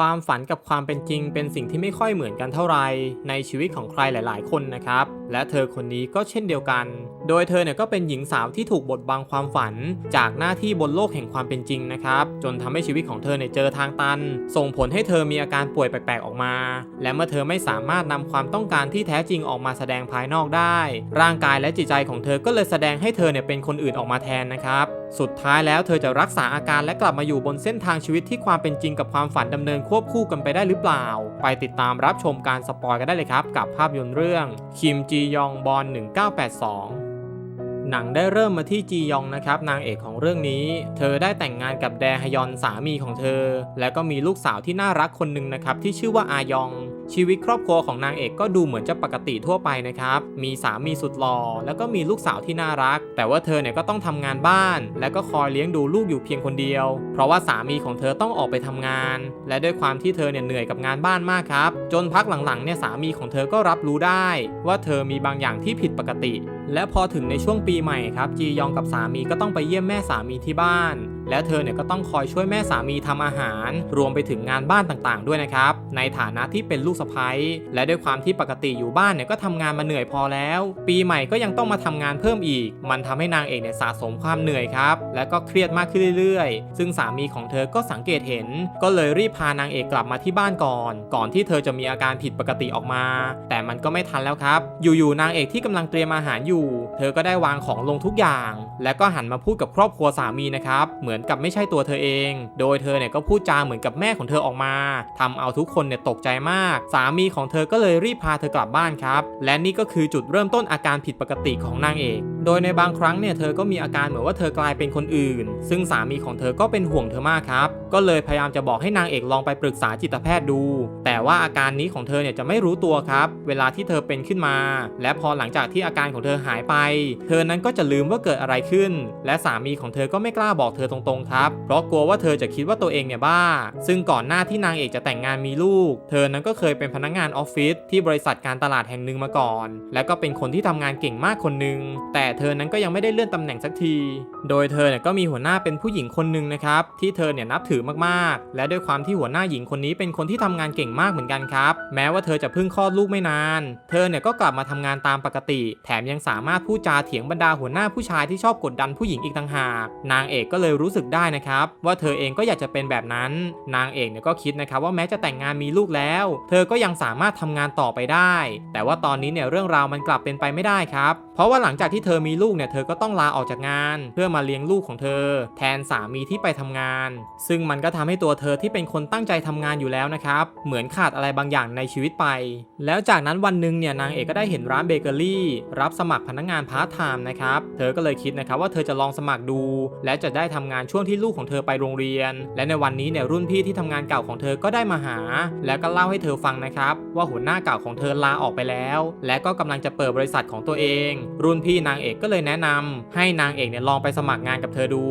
ความฝันกับความเป็นจริง เป็นสิ่งที่ไม่ค่อยเหมือนกันเท่าไหร่ในชีวิตของใครหลาย ๆ คนนะครับ และเธอคนนี้ก็เช่นเดียวกัน โดยเธอเนี่ยก็เป็นหญิงสาวที่ถูกบดบังความฝัน จากหน้าที่บนโลกแห่งความเป็นจริงนะครับ จนทำให้ชีวิตของเธอเนี่ยเจอทางตัน ส่งผลให้เธอมีอาการป่วยแปลกๆออกมา และเมื่อเธอไม่สามารถนำความต้องการที่แท้จริงออกมาแสดงภายนอกได้ ร่างกายและจิตใจของเธอก็เลยแสดงให้เธอเนี่ยเป็นคนอื่นออกมาแทนนะครับสุดท้ายแล้วเธอจะรักษาอาการและกลับมาอยู่บนเส้นทางชีวิตที่ความเป็นจริงกับความฝันดำเนินควบคู่กันไปได้หรือเปล่า ไปติดตามรับชมการสปอยกันได้เลยครับ กับภาพยนตร์เรื่องคิมจียองบอล1982 หนังได้เริ่มมาที่จียองนะครับ นางเอกของเรื่องนี้ เธอได้แต่งงานกับแดฮยอนสามีของเธอ และก็มีลูกสาวที่น่ารักคนหนึ่งนะครับที่ชื่อว่าอายอง ชีวิตครอบครัวของนางเอกก็ดูเหมือนจะปกติทั่วไปนะครับ มีสามีสุดหล่อแล้วก็มีลูกสาวที่น่ารัก แต่ว่าเธอเนี่ยก็ต้องทำงานบ้าน และก็คอยเลี้ยงดูลูกอยู่เพียงคนเดียว เพราะว่าสามีของเธอต้องออกไปทำงาน และด้วยความที่เธอเนี่ยเหนื่อยกับงานบ้านมากครับ จนพักหลังๆเนี่ยสามีของเธอก็รับรู้ได้ ว่าเธอมีบางอย่างที่ผิดปกติ และพอถึงในช่วงปีใหม่ครับจียองกับสามีก็ต้องไปเยี่ยมแม่สามีที่บ้าน และเธอเนี่ยก็ต้องคอยช่วยแม่สามีทำอาหาร รวมไปถึงงานบ้านต่างๆ ด้วยนะครับ ในฐานะที่เป็นลูกสะใภ้และด้วยความที่ปกติอยู่บ้านเนี่ยก็ทำงานมาเหนื่อยพอแล้ว ปีใหม่ก็ยังต้องมาทำงานเพิ่มอีก มันทำให้นางเอกเนี่ยสะสมความเหนื่อยครับ และก็เครียดมากขึ้นเรื่อย ๆ ซึ่งสามีของเธอก็สังเกตเห็น ก็เลยรีบพานางเอกกลับมาที่บ้านก่อน ก่อนที่เธอจะมีอาการผิดปกติออกมา แต่มันก็ไม่ทันแล้วครับ อยู่ๆนางเอกที่กำลังเตรียมอาหารอยู่ เธอก็ได้วางของลงทุกอย่าง และก็หันมาพูดกับครอบครัวสามีนะครับ เหมือนกับไม่ใช่ตัวเธอเอง โดยเธอเนี่ยก็พูดจาเหมือนกับแม่ของเธอออกมาทำเอาทุกคนเนี่ยตกใจมาก สามีของเธอก็เลยรีบพาเธอกลับบ้านครับ และนี่ก็คือจุดเริ่มต้นอาการผิดปกติของนางเอกโดยในบางครั้งเนี่ยเธอก็มีอาการเหมือนว่าเธอกลายเป็นคนอื่น ซึ่งสามีของเธอก็เป็นห่วงเธอมากครับ ก็เลยพยายามจะบอกให้นางเอกลองไปปรึกษาจิตแพทย์ดู แต่ว่าอาการนี้ของเธอเนี่ยจะไม่รู้ตัวครับ เวลาที่เธอเป็นขึ้นมา และพอหลังจากที่อาการของเธอหายไป เธอนั้นก็จะลืมว่าเกิดอะไรขึ้น และสามีของเธอก็ไม่กล้าบอกเธอตรงๆครับ เพราะกลัวว่าเธอจะคิดว่าตัวเองเนี่ยบ้า ซึ่งก่อนหน้าที่นางเอกจะแต่งงานมีลูก เธอนั้นก็เคยเป็นพนักงานออฟฟิศที่บริษัทการตลาดแห่งหนึ่งมาก่อน และก็เป็นคนที่ทำงานเก่งมากคนหนึ่งแต่เธอนั้นก็ยังไม่ได้เลื่อนตำแหน่งสักที โดยเธอเนี่ยก็มีหัวหน้าเป็นผู้หญิงคนหนึ่งนะครับที่เธอเนี่ยนับถือมากๆ และด้วยความที่หัวหน้าหญิงคนนี้เป็นคนที่ทำงานเก่งมากเหมือนกันครับ แม้ว่าเธอจะเพิ่งคลอดลูกไม่นาน เธอเนี่ยก็กลับมาทำงานตามปกติ แถมยังสามารถพูดจาเถียงบรรดาหัวหน้าผู้ชายที่ชอบกดดันผู้หญิงอีกต่างหาก นางเอกก็เลยรู้สึกได้นะครับ ว่าเธอเองก็อยากจะเป็นแบบนั้น นางเอกเนี่ยก็คิดนะครับว่าแม้จะแต่งงานมีลูกแล้ว เธอก็ยังสามารถทำงานต่อไปได้ แต่ว่าตอนนี้เนี่ยเรื่องราวมันกลับเป็นไปไม่ได้ครับ เพราะว่าหลังจากที่เธอมีลูกเนี่ยเธอก็ต้องลาออกจากงาน เพื่อมาเลี้ยงลูกของเธอ แทนสามีที่ไปทำงาน ซึ่งมันก็ทำให้ตัวเธอที่เป็นคนตั้งใจทำงานอยู่แล้วนะครับ เหมือนขาดอะไรบางอย่างในชีวิตไป แล้วจากนั้นวันหนึ่งเนี่ยนางเอกก็ได้เห็นร้านเบเกอรี่ รับสมัครพนักงานพาร์ทไทม์นะครับ เธอก็เลยคิดนะครับว่าเธอจะลองสมัครดู และจะได้ทำงานช่วงที่ลูกของเธอไปโรงเรียน และในวันนี้เนี่ยรุ่นพี่ที่ทำงานเก่าของเธอก็ได้มาหา แล้วก็เล่าให้เธอฟังนะครับ ว่าหัวหน้าเก่าของเธอลาออกไปแล้ว และก็กำลังจะเปิดบริษัทของตัวเอง รุ่นพี่นางเอกก็เลยแนะนำให้นางเอกเนี่ยลองไปสมัครงานกับเธอดู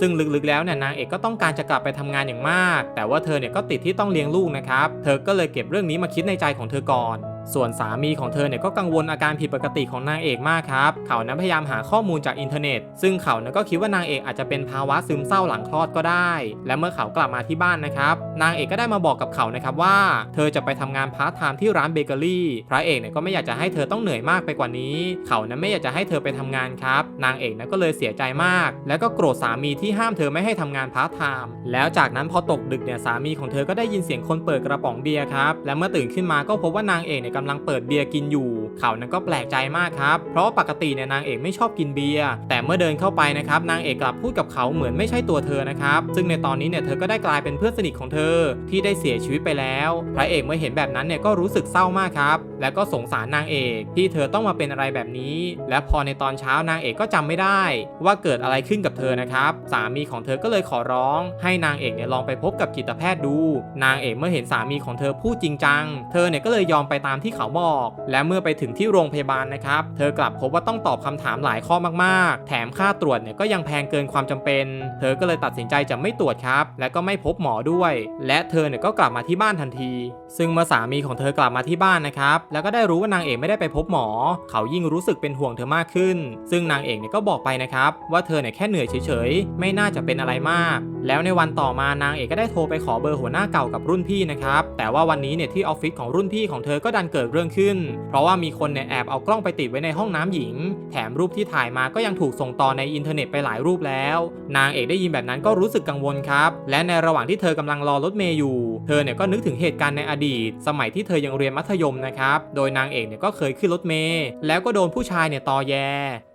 ซึ่งลึกๆแล้วเนี่ยนางเอกก็ต้องการจะกลับไปทำงานอย่างมาก แต่ว่าเธอเนี่ยก็ติดที่ต้องเลี้ยงลูกนะครับ เธอก็เลยเก็บเรื่องนี้มาคิดในใจของเธอก่อน ส่วนสามีของเธอเนี่ยก็กังวลอาการผิดปกติของนางเอกมากครับ เขานั้นพยายามหาข้อมูลจากอินเทอร์เน็ต ซึ่งเขานั้นก็คิดว่านางเอกอาจจะเป็นภาวะซึมเศร้าหลังคลอดก็ได้ และเมื่อเขากลับมาที่บ้านนะครับ นางเอกก็ได้มาบอกกับเขานะครับว่า เธอจะไปทำงานพาร์ทไทม์ที่ร้านเบเกอรี่พระเอกเนี่ยก็ไม่อยากจะให้เธอต้องเหนื่อยมากไปกว่านี้ เขานั้นไม่อยากจะให้เธอไปทำงานครับ นางเอกนั้นก็เลยเสียใจมาก แล้วก็โกรธสามีที่ห้ามเธอไม่ให้ทำงานพาร์ทไทม์แล้วจากนั้นพอตกดึกเนี่ยสามีของเธอก็ได้ยินเสียงคนเปิดกระป๋องเบียร์ครับและเมื่อตื่นขึ้นมาก็พบว่านางเอกเนี่ยกำลังเปิดเบียร์กินอยู่ เขานั้นก็แปลกใจมากครับ เพราะปกติเนี่ยนางเอกไม่ชอบกินเบียร์ แต่เมื่อเดินเข้าไปนะครับนางเอกกลับพูดกับเขาเหมือนไม่ใช่ตัวเธอนะครับ ซึ่งในตอนนี้เนี่ยเธอก็ได้กลายเป็นเพื่อนสนิทของเธอที่ได้เสียชีวิตไปแล้ว พระเอกเมื่อเห็นแบบนั้นเนี่ยก็รู้สึกเศร้ามากครับ และก็สงสารนางเอกที่เธอต้องมาเป็นอะไรแบบนี้ และพอในตอนเช้านางเอกก็จำไม่ได้ ว่าเกิดอะไรขึ้นกับเธอนะครับ สามีของเธอก็เลยขอร้อง ให้นางเอกเนี่ยลองไปพบกับจิตแพทย์ดู นางเอกเมื่อเห็นสามีของเธอพูดจริงจัง เธอเนี่ยก็เลยยอมไปตามที่ที่เขาบอก และเมื่อไปถึงที่โรงพยาบาลนะครับ เธอกลับพบว่าต้องตอบคำถามหลายข้อมากๆ แถมค่าตรวจเนี่ยก็ยังแพงเกินความจำเป็น เธอก็เลยตัดสินใจจะไม่ตรวจครับ และก็ไม่พบหมอด้วย และเธอเนี่ยก็กลับมาที่บ้านทันที ซึ่งเมื่อสามีของเธอกลับมาที่บ้านนะครับ แล้วก็ได้รู้ว่านางเอกไม่ได้ไปพบหมอ เขายิ่งรู้สึกเป็นห่วงเธอมากขึ้น ซึ่งนางเอกเนี่ยก็บอกไปนะครับ ว่าเธอเนี่ยแค่เหนื่อยเฉยๆ ไม่น่าจะเป็นอะไรมาก แล้วในวันต่อมานางเอกก็ได้โทรไปขอเบอร์หัวหน้าเก่ากับรุ่นพี่นะครับ แต่ว่าวันนี้เนี่ยที่ออฟฟิศของรุ่นพี่ของเธอก็ดันเกิดเรื่องขึ้น เพราะว่ามีคนเนี่ยแอบเอากล้องไปติดไว้ในห้องน้ำหญิง แถมรูปที่ถ่ายมาก็ยังถูกส่งต่อในอินเทอร์เน็ตไปหลายรูปแล้ว นางเอกได้ยินแบบนั้นก็รู้สึกกังวลครับ และในระหว่างที่เธอกำลังรอรถเมย์อยู่ เธอเนี่ยก็นึกถึงเหตุการณ์ในอดีต สมัยที่เธอยังเรียนมัธยมนะครับ โดยนางเอกเนี่ยก็เคยขึ้นรถเมย์แล้วก็โดนผู้ชายเนี่ยตอแย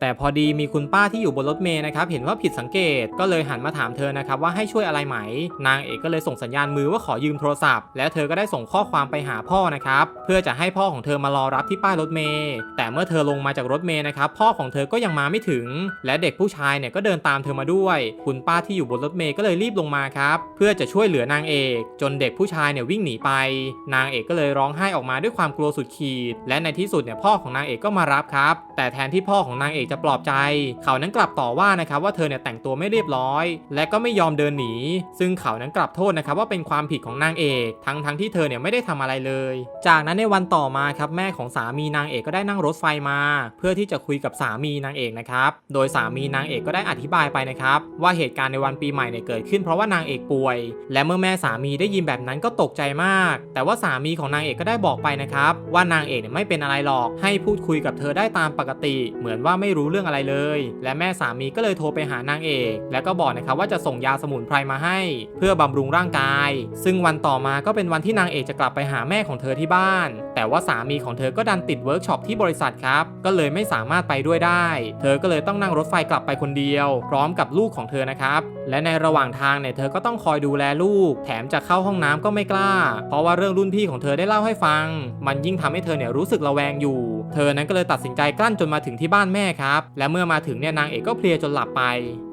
แต่พอดีมีคุณป้าที่อยู่บนรถเมย์นะครับเห็นว่าผิดสังเกตก็เลยหันมาถามเธอนะครับว่าให้ช่วยอะไรไหม นางเอกก็เลยส่งสัญญาณมือว่าขอยืมโทรศัพท์ แล้วเธอก็ได้ส่งข้อความไปหาพ่อนะครับเพื่อจะใให้พ่อของเธอมารอรับที่ป้ายรถเมย์แต่เมื่อเธอลงมาจากรถเมย์นะครับพ่อของเธอก็ยังมาไม่ถึง และเด็กผู้ชายเนี่ยก็เดินตามเธอมาด้วย คุณป้าที่อยู่บนรถเมย์ก็เลยรีบลงมาครับ เพื่อจะช่วยเหลือนางเอก จนเด็กผู้ชายเนี่ยวิ่งหนีไป นางเอกก็เลยร้องไห้ออกมาด้วยความกลัวสุดขีด และในที่สุดเนี่ยพ่อของนางเอกก็มารับครับ แต่แทนที่พ่อของนางเอกจะปลอบใจ เขานั้นกลับต่อว่านะครับว่าเธอเนี่ยแต่งตัวไม่เรียบร้อย และก็ไม่ยอมเดินหนี ซึ่งเขานั้นกลับโทษนะครับว่าเป็นความผิดของนางเอก ทั้งทั้งที่เธอเนี่ยไม่ได้ทำอะไรเลย จากนั้นในวันต่อมาครับแม่ของสามีนางเอกก็ได้นั่งรถไฟมา เพื่อที่จะคุยกับสามีนางเอกนะครับโดยสามีนางเอกก็ได้อธิบายไปนะครับว่าเหตุการณ์ในวันปีใหม่เนี่ยเกิดขึ้นเพราะว่านางเอกป่วย และเมื่อแม่สามีได้ยินแบบนั้นก็ตกใจมาก แต่ว่าสามีของนางเอกก็ได้บอกไปนะครับว่านางเอกเนี่ยไม่เป็นอะไรหรอก ให้พูดคุยกับเธอได้ตามปกติ เหมือนว่าไม่รู้เรื่องอะไรเลย และแม่สามีก็เลยโทรไปหานางเอก แล้วก็บอกนะครับว่าจะส่งยาสมุนไพรมาให้ เพื่อบำรุงร่างกาย ซึ่งวันต่อมาก็เป็นวันที่นางเอกจะกลับไปหาแม่ของเธอที่บ้าน แต่แต่ว่าสามีของเธอก็ดันติดเวิร์กช็อปที่บริษัทครับ ก็เลยไม่สามารถไปด้วยได้ เธอก็เลยต้องนั่งรถไฟกลับไปคนเดียว พร้อมกับลูกของเธอนะครับ และในระหว่างทางเนี่ยเธอก็ต้องคอยดูแลลูก แถมจะเข้าห้องน้ำก็ไม่กล้า เพราะว่าเรื่องรุ่นพี่ของเธอได้เล่าให้ฟัง มันยิ่งทำให้เธอเนี่ยรู้สึกระแวงอยู่ เธอนั้นก็เลยตัดสินใจกลั้นจนมาถึงที่บ้านแม่ครับ และเมื่อมาถึงเนี่ยนางเอกก็เพลียจนหลับไป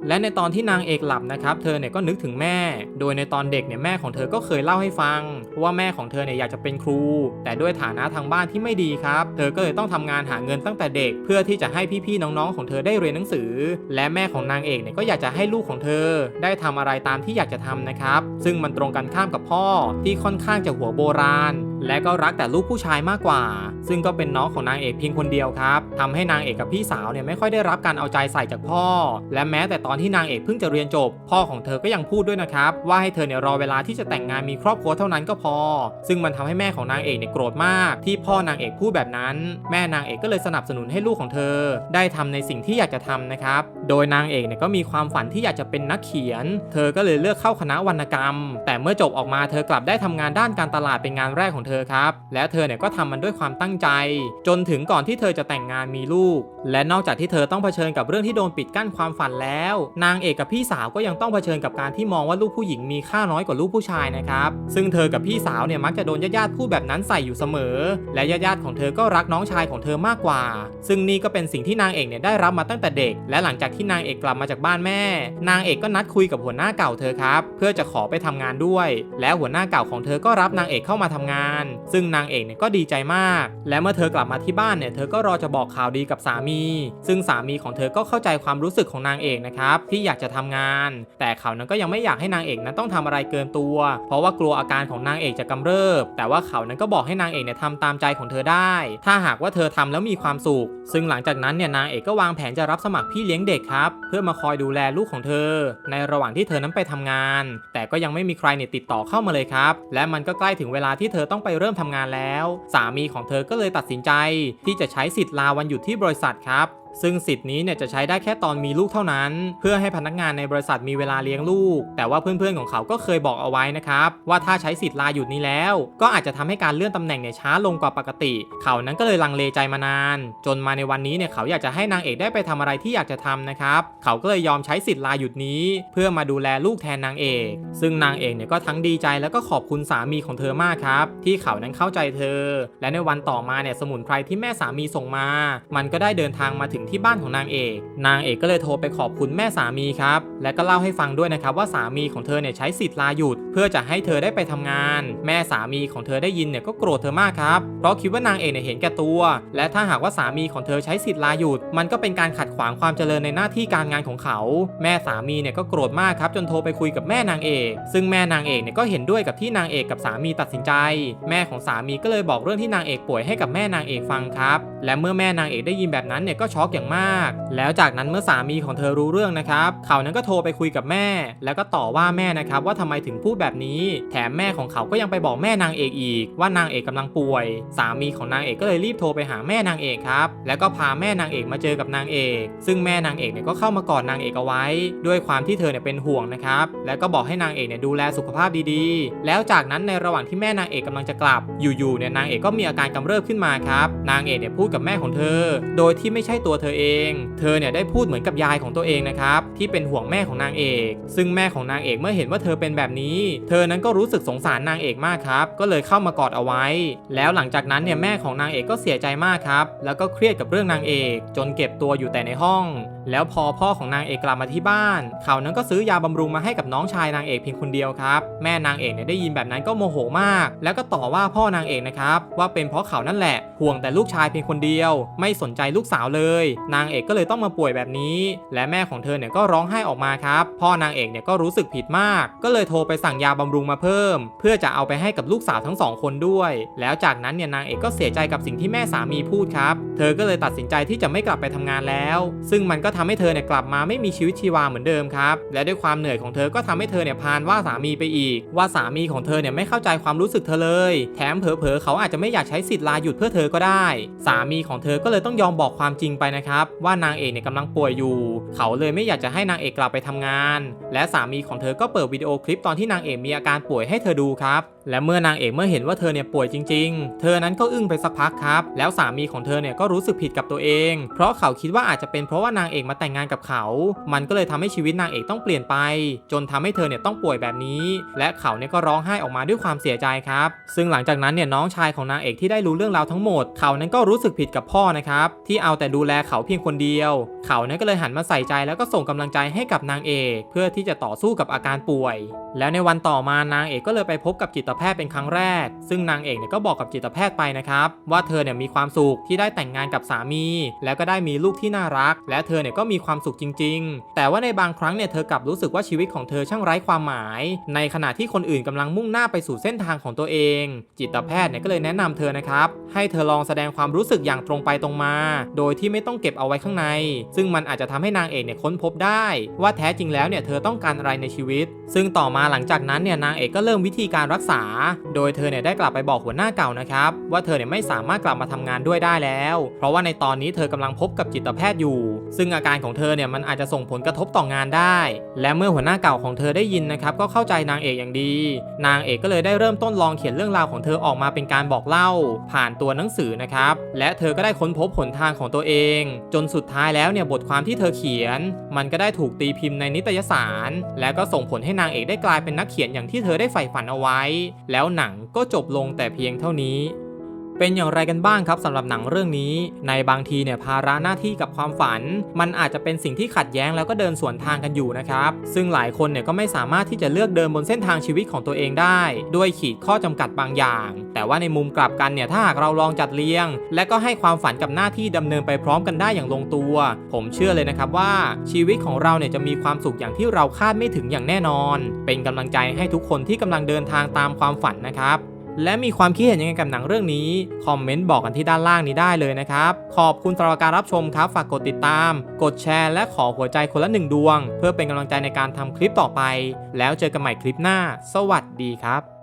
และในตอนที่นางเอกหลับนะครับ เธอเนี่ยก็นึกถึงแม่ โดยในตอนเด็กเนี่ยแม่ของเธอก็เคยเล่าให้ฟัง ว่าแม่ของเธอเนี่ยอยากจะเป็นครู แต่ด้วยฐานะทางบ้านที่ไม่ดีครับ เธอก็เลยต้องทำงานหาเงินตั้งแต่เด็ก เพื่อที่จะให้พี่ๆน้องๆของเธอได้เรียนหนังสือ และแม่ของนางเอกเนี่ยก็อยากจะให้ลูกของเธอ ได้ทำอะไรตามที่อยากจะทำนะครับ ซึ่งมันตรงกันข้ามกับพ่อที่ค่อนข้างจะหัวโบราณ และก็รักแต่ลูกผู้ชายมากกว่า ซึ่งก็เป็นน้องของนางเอกเพียงคนเดียวครับทำให้นางเอกกับพี่สาวเนี่ยไม่ค่อยได้รับการเอาใจใส่จากพ่อ และแม้แต่ตอนที่นางเอกเพิ่งจะเรียนจบ พ่อของเธอก็ยังพูดด้วยนะครับ ว่าให้เธอเนี่ยรอเวลาที่จะแต่งงานมีครอบครัวเท่านั้นก็พอ ซึ่งมันทำให้แม่ของนางเอกเนี่ยโกรธมาก ที่พ่อนางเอกพูดแบบนั้น แม่นางเอกก็เลยสนับสนุนให้ลูกของเธอ ได้ทำในสิ่งที่อยากจะทำนะครับ โดยนางเอกเนี่ยก็มีความฝันที่อยากจะเป็นนักเขียน เธอก็เลยเลือกเข้าคณะวรรณกรรม แต่เมื่อจบออกมาเธอกลับได้ทำงานด้านการตลาดเป็นงานแรกของเธอครับ และเธอเนี่ยก็ทำมันด้วยความตั้งใจ จนถึงก่อนที่เธอจะแต่งงานมีลูก และนอกจากที่เธอต้องเผชิญกับเรื่องที่โดนปิดกั้นความฝันแล้ว นางเอกกับพี่สาวก็ยังต้องเผชิญกับการที่มองว่าลูกผู้หญิงมีค่าน้อยกว่าลูกผู้ชายนะครับซึ่งเธอกับพี่สาวเนี่ยมักจะโดนญาติๆพูดแบบนั้นใส่อยู่เสมอ และญาติๆของเธอก็รักน้องชายของเธอมากกว่า ซึ่งนี่ก็เป็นสิ่งที่นางเอกเนี่ยได้รับมาตั้งแต่เด็ก และหลังจากที่นางเอกกลับมาจากบ้านแม่ นางเอกก็นัดคุยกับหัวหน้าเก่าเธอครับ เพื่อจะขอไปทำงานด้วย แล้วหัวหน้าเก่าของเธอก็รับนางเอกเข้ามาทำงานซึ่งนางเอกเนี่ยก็ดีใจมาก และเมื่อเธอกลับมาที่บ้านเนี่ยเธอก็รอจะบอกข่าวดีกับสามี ซึ่งสามีของเธอก็เข้าใจความรู้สึกของนางเอกนะครับที่อยากจะทำงาน แต่เขานั้นก็ยังไม่อยากให้นางเอกนั้นต้องทำอะไรเกินตัว เพราะว่ากลัวอาการของนางเอกจะกำเริบ แต่ว่าเขานั้นก็บอกให้นางเอกเนี่ยทำตามใจของเธอได้ ถ้าหากว่าเธอทำแล้วมีความสุข ซึ่งหลังจากนั้นเนี่ยนางเอกก็วางแผนจะรับสมัครพี่เลี้ยงเด็กครับเพื่อมาคอยดูแลลูกของเธอ ในระหว่างที่เธอนั้นไปทำงาน แต่ก็ยังไม่มีใครเนี่ยติดต่อเข้ามาเลยครับ และมันก็ใกล้ถึงเวลาที่เธอต้องไปไปเริ่มทำงานแล้ว สามีของเธอก็เลยตัดสินใจ ที่จะใช้สิทธิ์ลาวันหยุดที่บริษัทครับ ซึ่งสิทธิ์นี้เนี่ยจะใช้ได้แค่ตอนมีลูกเท่านั้น เพื่อให้พนักงานในบริษัทมีเวลาเลี้ยงลูก แต่ว่าเพื่อนๆของเขาก็เคยบอกเอาไว้นะครับว่าถ้าใช้สิทธิ์ลาหยุดนี้แล้ว ก็อาจจะทำให้การเลื่อนตำแหน่งเนี่ยช้าลงกว่าปกติ เขานั้นก็เลยลังเลใจมานาน จนมาในวันนี้เนี่ยเขาอยากจะให้นางเอกได้ไปทำอะไรที่อยากจะทำนะครับเขาก็เลยยอมใช้สิทธิ์ลาหยุดนี้ เพื่อมาดูแลลูกแทนนางเอก ซึ่งนางเอกเนี่ยก็ทั้งดีใจแล้วก็ขอบคุณสามีของเธอมากครับ ที่เขานั้นเข้าใจเธอ และในวันต่อมาเนี่ยสมุนไพรที่แม่สามีส่งมา มันก็ได้เดินทางมาถึงที่บ้านของนางเอก นางเอกก็เลยโทรไปขอบคุณแม่สามีครับ และก็เล่าให้ฟังด้วยนะครับว่าสามีของเธอเนี่ยใช้สิทธิ์ลาหยุด เพื่อจะให้เธอได้ไปทำงาน แม่สามีของเธอได้ยินเนี่ยก็โกรธเธอมากครับเพราะคิดว่านางเอกเนี่ยเห็นแก่ตัว และถ้าหากว่าสามีของเธอใช้สิทธิ์ลาหยุด มันก็เป็นการขัดขวางความเจริญในหน้าที่การงานของเขา แม่สามีเนี่ยก็โกรธมากครับจนโทรไปคุยกับแม่นางเอก ซึ่งแม่นางเอกเนี่ยก็เห็นด้วยกับที่นางเอกกับสามีตัดสินใจ แม่ของสามีก็เลยบอกเรื่องที่นางเอกป่วยให้กับแม่นางเอกฟังครับ และเมื่อแม่นางเอกได้ยินแบบนั้นเนี่ยก็ช็อกอย่างมาก แล้วจากนั้นเมื่อสามีของเธอรู้เรื่องนะครับเขานั้นก็โทรไปคุยกับแม่ แล้วก็ต่อว่าแม่นะครับว่าทำไมถึงพูดแบบนี้ แถมแม่ของเขาก็ยังไปบอกแม่นางเอกอีก ว่านางเอกกำลังป่วย สามีของนางเอกก็เลยรีบโทรไปหาแม่นางเอกครับแล้วก็พาแม่นางเอกมาเจอกับนางเอก ซึ่งแม่นางเอกเนี่ยก็เข้ามากอดนางเอกเอาไว้ ด้วยความที่เธอเนี่ยเป็นห่วงนะครับแล้วก็บอกให้นางเอกเนี่ยดูแลสุขภาพดีๆ แล้วจากนั้นในระหว่างที่แม่นางเอกกำลังจะกลับ อยู่ๆเนี่ยนางเอกก็มีอาการกำเริบขึ้นมาครับนางเอกเนี่ยพูดกับแม่ของเธอ โดยที่ไม่ใช่ตัวเธอเอง เธอเนี่ยได้พูดเหมือนกับยายของตัวเองนะครับที่เป็นห่วงแม่ของนางเอก ซึ่งแม่ของนางเอกเมื่อเห็นว่าเธอเป็นแบบนี้ เธอนั้นก็รู้สึกสงสารนางเอกมากครับ ก็เลยเข้ามากอดเอาไว้ แล้วหลังจากนั้นเนี่ยแม่ของนางเอกก็เสียใจมากครับ แล้วก็เครียดกับเรื่องนางเอก จนเก็บตัวอยู่แต่ในห้อง แล้วพอพ่อของนางเอกกลับมาที่บ้าน เขานั้นก็ซื้อยาบำรุงมาให้กับน้องชายนางเอกเพียงคนเดียวครับแม่นางเอกเนี่ยได้ยินแบบนั้นก็โมโหมาก แล้วก็ต่อว่าพ่อนางเอกนะครับว่าเป็นเพราะเขานั่นแหละห่วงแต่ลูกชายเพียงคนเดียว ไม่สนใจลูกสาวเลย นางเอกก็เลยต้องมาป่วยแบบนี้ และแม่ของเธอเนี่ยก็ร้องไห้ออกมาครับ พ่อนางเอกเนี่ยก็รู้สึกผิดมาก ก็เลยโทรไปสั่งยาบำรุงมาเพิ่ม เพื่อจะเอาไปให้กับลูกสาวทั้งสองคนด้วย แล้วจากนั้นเนี่ยนางเอกก็เสียใจกับสิ่งที่แม่สามีพูดครับ เธอก็เลยตัดสินใจที่จะไม่กลับไปทำงานแล้ว ซึ่งมันก็ทำให้เธอเนี่ยกลับมาไม่มีชีวิตชีวาเหมือนเดิมครับ และด้วยความเหนื่อยของเธอก็ทำให้เธอเนี่ยพานว่าสามีไปอีก ว่าสามีของเธอเนี่ยไม่เข้าใจความรู้สึกเธอเลย แถมเผลอๆเขาอาจจะไม่อยากใช้สิทธิ์ลาหยุดเพื่อเธอก็ได้ สามีของเธอก็เลยต้องยอมบอกความจริงไปนะครับ ว่านางเอกเนี่ยกำลังป่วยอยู่ เขาเลยไม่อยากจะให้นางเอกกลับไปทำงาน และสามีของเธอก็เปิดวิดีโอคลิปตอนที่นางเอกมีอาการป่วยให้เธอดูครับและเมื่อนางเอกเมื่อเห็นว่าเธอเนี่ยป่วยจริง ๆ เธอนั้นก็อึ้งไปสักพักครับ แล้วสามีของเธอเนี่ยก็รู้สึกผิดกับตัวเอง เพราะเขาคิดว่าอาจจะเป็นเพราะว่านางเอกมาแต่งงานกับเขา มันก็เลยทำให้ชีวิตนางเอกต้องเปลี่ยนไป จนทำให้เธอเนี่ยต้องป่วยแบบนี้ และเขาเนี่ยก็ร้องไห้ออกมาด้วยความเสียใจครับ ซึ่งหลังจากนั้นเนี่ยน้องชายของนางเอกที่ได้รู้เรื่องราวทั้งหมด เขานั้นก็รู้สึกผิดกับพ่อนะครับที่เอาแต่ดูแลเขาเพียงคนเดียว เขานั้นก็เลยหันมาใส่ใจแล้วก็ส่งกำลังใจให้กับนางเอก เพื่อที่จะต่อสู้กับอาการป่วย แล้วในวันต่อมานางเอกก็เลยไปพบกับจิตแพทย์เป็นครั้งแรก ซึ่งนางเอกเนี่ยก็บอกกับจิตแพทย์ไปนะครับ ว่าเธอเนี่ยมีความสุขที่ได้แต่งงานกับสามี แล้วก็ได้มีลูกที่น่ารัก และเธอเนี่ยก็มีความสุขจริง ๆ แต่ว่าในบางครั้งเนี่ยเธอกลับรู้สึกว่าชีวิตของเธอช่างไร้ความหมาย ในขณะที่คนอื่นกำลังมุ่งหน้าไปสู่เส้นทางของตัวเอง จิตแพทย์เนี่ยก็เลยแนะนำเธอนะครับให้เธอลองแสดงความรู้สึกอย่างตรงไปตรงมา โดยที่ไม่ต้องเก็บเอาไว้ข้างใน ซึ่งมันอาจจะทำให้นางเอกเนี่ยค้นพบได้ ว่าแท้จริงแล้วเนี่ยเธอต้องการอะไรในชีวิต ซึ่งต่อมาหลังจากนั้นเนี่ยนางเอกก็เริ่มวิธีการรักษา โดยเธอเนี่ยได้กลับไปบอกหัวหน้าเก่านะครับว่าเธอเนี่ยไม่สามารถกลับมาทำงานด้วยได้แล้ว เพราะว่าในตอนนี้เธอกำลังพบกับจิตแพทย์อยู่ ซึ่งอาการของเธอเนี่ยมันอาจจะส่งผลกระทบต่องานได้ และเมื่อหัวหน้าเก่าของเธอได้ยินนะครับก็เข้าใจนางเอกอย่างดี นางเอกก็เลยได้เริ่มต้นลองเขียนเรื่องราวของเธอออกมาเป็นการบอกเล่า ผ่านตัวหนังสือนะครับและเธอก็ได้ค้นพบหนทางของตัวเอง จนสุดท้ายแล้วเนี่ยบทความที่เธอเขียน มันก็ได้ถูกตีพิมพ์ในนิตยสาร และก็ส่งผลให้นางเอกได้กลายเป็นนักเขียนอย่างที่เธอได้ใฝ่ฝันเอาไว้ แล้วหนังก็จบลงแต่เพียงเท่านี้ เป็นอย่างไรกันบ้างครับสำหรับหนังเรื่องนี้ ในบางทีเนี่ยภาระหน้าที่กับความฝัน มันอาจจะเป็นสิ่งที่ขัดแย้งแล้วก็เดินสวนทางกันอยู่นะครับซึ่งหลายคนเนี่ยก็ไม่สามารถที่จะเลือกเดินบนเส้นทางชีวิตของตัวเองได้ ด้วยขีดข้อจำกัดบางอย่าง แต่ว่าในมุมกลับกันเนี่ยถ้าหากเราลองจัดเรียง และก็ให้ความฝันกับหน้าที่ดำเนินไปพร้อมกันได้อย่างลงตัว ผมเชื่อเลยนะครับว่าชีวิตของเราเนี่ยจะมีความสุขอย่างที่เราคาดไม่ถึงอย่างแน่นอน เป็นกำลังใจให้ทุกคนที่กำลังเดินทางตามความฝันนะครับ และมีความคิดเห็นยังไงกับหนังเรื่องนี้ คอมเมนต์บอกกันที่ด้านล่างนี้ได้เลยนะครับ ขอบคุณสำหรับการรับชมครับ ฝากกดติดตาม กดแชร์และขอหัวใจคนละหนึ่งดวง เพื่อเป็นกำลังใจในการทำคลิปต่อไป แล้วเจอกันใหม่คลิปหน้า สวัสดีครับ